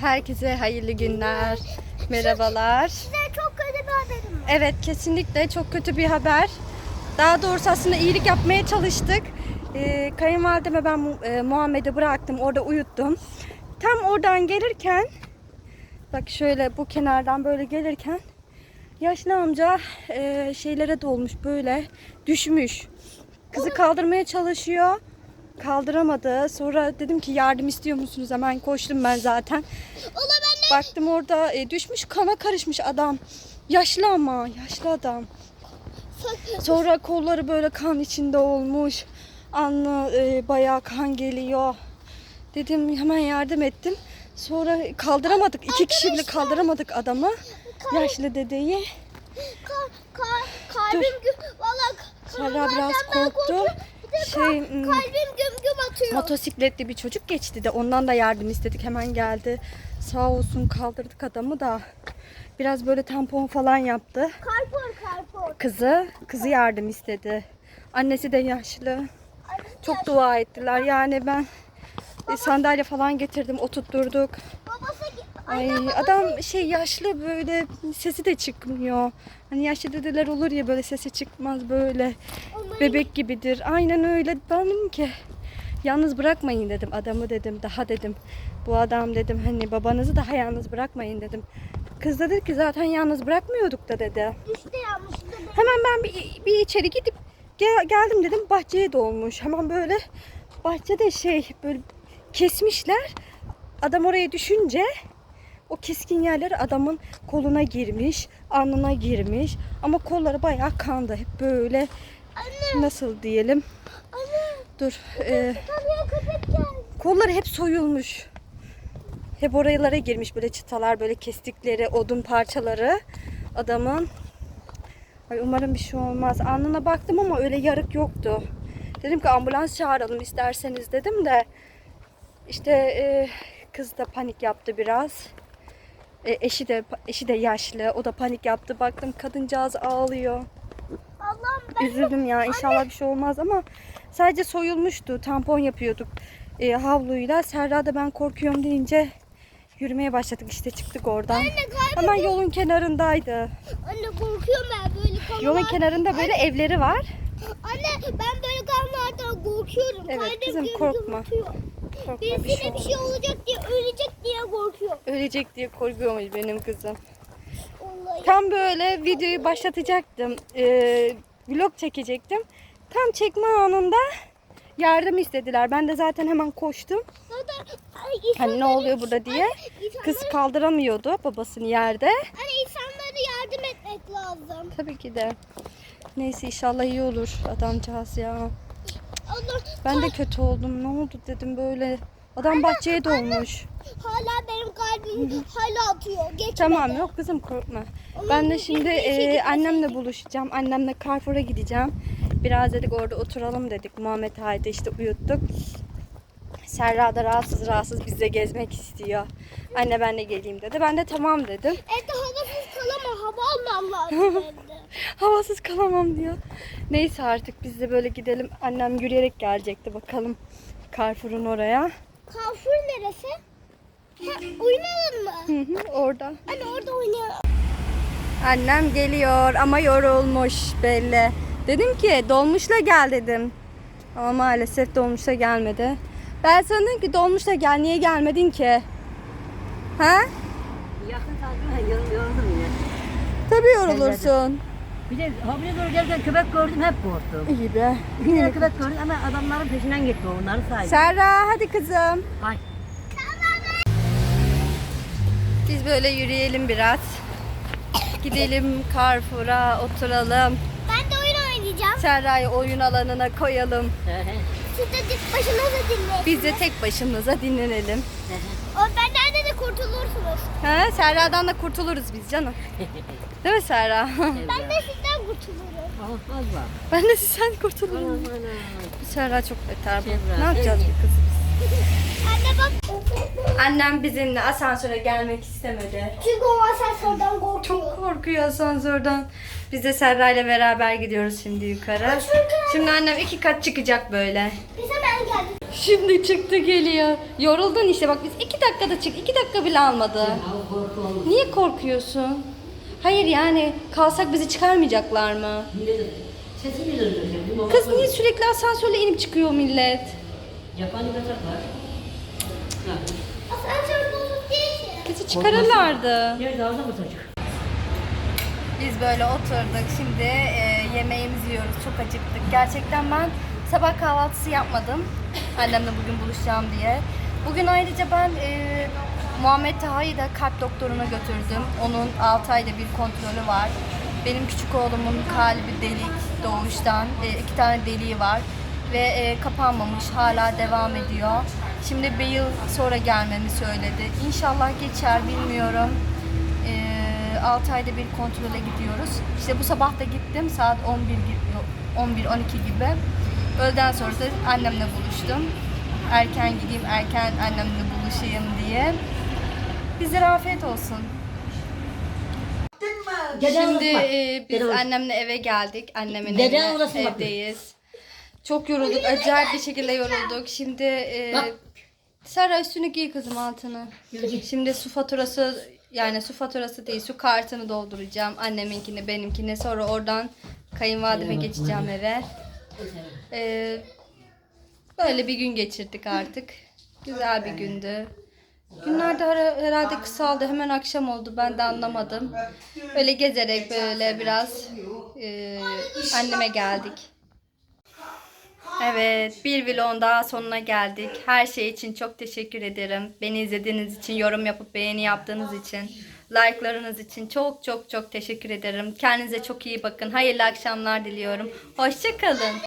Herkese hayırlı günler. Merhabalar. Size çok kötü bir haberim var. Evet kesinlikle çok kötü bir haber. Daha doğrusu aslında iyilik yapmaya çalıştık. Ee, kayınvalideme ben e, Muhammed'i bıraktım. Orada uyuttum. Tam oradan gelirken bak şöyle bu kenardan böyle gelirken yaşlı amca e, şeylere dolmuş böyle düşmüş. Kızı kaldırmaya çalışıyor. Kaldıramadı. Sonra dedim ki yardım istiyor musunuz? Hemen koştum ben zaten. Ola ben de Baktım orada e, düşmüş kana karışmış adam. Yaşlı ama yaşlı adam. Sonra kolları böyle kan içinde olmuş. Alnı e, bayağı kan geliyor. Dedim hemen yardım ettim. Sonra kaldıramadık. iki kişi bile kaldıramadık adamı. Yaşlı dedeyi. kar, kar, kalbim güm, valla Serra biraz korktu. Şey, hmm, kalbim güm güm atıyor. motosikletli bir çocuk geçti de ondan da yardım istedik. Hemen geldi. Sağ olsun kaldırdık adamı da. Biraz böyle tampon falan yaptı. Karpor karpor. Kızı, kızı yardım istedi. Annesi de yaşlı. Çok dua ettiler. Yani ben e, sandalye falan getirdim, oturtturduk. Ay adam şey yaşlı böyle sesi de çıkmıyor. Hani yaşlı dedeler olur ya böyle sesi çıkmaz böyle. Bebek gibidir. Aynen öyle. Ben dedim ki yalnız bırakmayın dedim adamı dedim. Daha dedim. Bu adam dedim hani babanızı daha yalnız bırakmayın dedim. Kız da dedi ki zaten yalnız bırakmıyorduk da dedi. Hemen ben bir, bir içeri gidip gel- geldim dedim bahçeye dolmuş. Hemen böyle bahçede şey böyle kesmişler. Adam oraya düşünce o keskin yerler adamın koluna girmiş, alnına girmiş. Ama kolları bayağı kandı. Hep böyle nasıl diyelim. Anne Dur. e, kolları hep soyulmuş. Hep oralara girmiş böyle çıtalar, böyle kestikleri odun parçaları adamın. Ay umarım bir şey olmaz. Alnına baktım ama öyle yarık yoktu. Dedim ki ambulans çağıralım isterseniz dedim de işte e, kız da panik yaptı biraz. E, eşi de eşi de yaşlı. O da panik yaptı. Baktım kadıncağız ağlıyor. Allah'ım ben Üzüldüm ya. İnşallah bir şey olmaz ama sadece soyulmuştu. Tampon yapıyorduk e, havluyla. Serra da ben korkuyorum deyince yürümeye başladık. İşte çıktık oradan. anne. Hemen yolun kenarındaydı. Anne korkuyorum ben böyle kanlar. Yolun kenarında böyle evleri var. Anne ben böyle kanlardan korkuyorum. Evet, kalbim kızım, korkma. atıyor. Şey Birisine bir şey olmaz. olacak diye ölecek diye korkuyorum. Ölecek diye korkuyormuş benim kızım. Vallahi. Tam böyle videoyu başlatacaktım. E, vlog çekecektim. Tam çekme anında yardım istediler. Ben de zaten hemen koştum. Zaten Hani ne oluyor burada diye. Kız kaldıramıyordu babasını yerde. Anne insanlara yardım etmek lazım. Tabii ki de. Neyse inşallah iyi olur adamcağız ya. Ben de kötü oldum. Ne oldu dedim böyle. Adam bahçeye dolmuş. hala benim kalbim hala atıyor. Geçmedi. Tamam yok kızım korkma. Ben de şimdi e, annemle buluşacağım. Annemle Carrefour'a gideceğim. Biraz dedik orada oturalım dedik. Muhammed Haydi işte uyuttuk. Serra da rahatsız rahatsız bizle gezmek istiyor. Anne ben de geleyim dedi. Ben de tamam dedim. Evde havasız kalamam. Hava almam lazım evde. Havasız kalamam diyor. Neyse artık biz de böyle gidelim. Annem yürüyerek gelecekti bakalım. Carrefour'un oraya. Kafur neresi? Ha, oynayalım mı? Hı hı, orada. Anne orada oynayalım. Annem geliyor ama yorulmuş belli. Dedim ki dolmuşla gel dedim. Ama maalesef dolmuşla gelmedi. Ben sana dedim ki dolmuşla gel niye gelmedin ki? Ha? Yakın takip yoruldum yine. Tabii yorulursun. Bir de habire doğru gelirken köpek gördüm hep korktum. İyi be. Bir tane köpek gördüm ama adamların peşinden gitti onları saydı. Serra hadi kızım. Ay. Biz böyle yürüyelim biraz. Gidelim Carrefour'a oturalım. Ben de oyun oynayacağım. Serra'yı oyun alanına koyalım. Siz de tek başınıza dinleyin. Biz de tek başımıza dinlenelim. Benden de kurtulursunuz. Ha, Serra'dan da kurtuluruz biz canım. Değil mi Serra? Ben de sizden kurtulurum. Olmaz mı? ben de sen kurtulurum. Aman aman. Serra çok beter bu. Serra, Ne yapacağız bu kızı biz? Anne bak. Annem bizimle asansöre gelmek istemedi. Çünkü o asansörden korkuyor. Çok korkuyor asansörden. Biz de Serra ile beraber gidiyoruz şimdi yukarı. Şimdi annem iki kat çıkacak böyle. Biz. Şimdi çıktı geliyor. Yoruldun işte bak biz iki dakikada çık. iki dakika bile almadı. Korku. Niye korkuyorsun? Hayır yani kalsak bizi çıkarmayacaklar mı? Millet sesi mi dönüyor? Kız niye sürekli asansörle inip çıkıyor millet? Yapani. Ha. Asansör bozuk değil ki. Bizi çıkarırlardı. Nerede ağzına? Biz böyle oturduk. Şimdi e, yemeğimizi yiyoruz. Çok acıktık. Gerçekten ben sabah kahvaltısı yapmadım. Annemle bugün buluşacağım diye. Bugün ayrıca ben e, Muhammed Taha'yı da kalp doktoruna götürdüm. Onun 6 ayda bir kontrolü var. Benim küçük oğlumun kalbi delik doğuştan. E, iki tane deliği var. Ve e, kapanmamış. Hala devam ediyor. Şimdi bir yıl sonra gelmemi söyledi. İnşallah geçer bilmiyorum. Ee, 6 ayda bir kontrole gidiyoruz. İşte bu sabah da gittim saat 11 gibi 11 12 gibi. Öğleden sonra da annemle buluştum. Erken gideyim, erken annemle buluşayım diye. Bize afiyet olsun. Şimdi e, biz annemle eve geldik. Annemin evine, evdeyiz. Çok yorulduk. Acayip bir şekilde yorulduk. Şimdi e. Sara üstünü giy kızım altını. Şimdi su faturası yani su faturası değil su kartını dolduracağım. Anneminkini benimkini sonra oradan kayınvalideme geçeceğim eve. Ee, böyle bir gün geçirdik artık. Güzel bir gündü. Günler de her- herhalde kısaldı. Hemen akşam oldu. Ben de anlamadım. Böyle gezerek böyle biraz e, anneme geldik. Evet, bir vlogun daha sonuna geldik. Her şey için çok teşekkür ederim. Beni izlediğiniz için, yorum yapıp beğeni yaptığınız için, like'larınız için çok çok çok teşekkür ederim. Kendinize çok iyi bakın. Hayırlı akşamlar diliyorum. Hoşçakalın.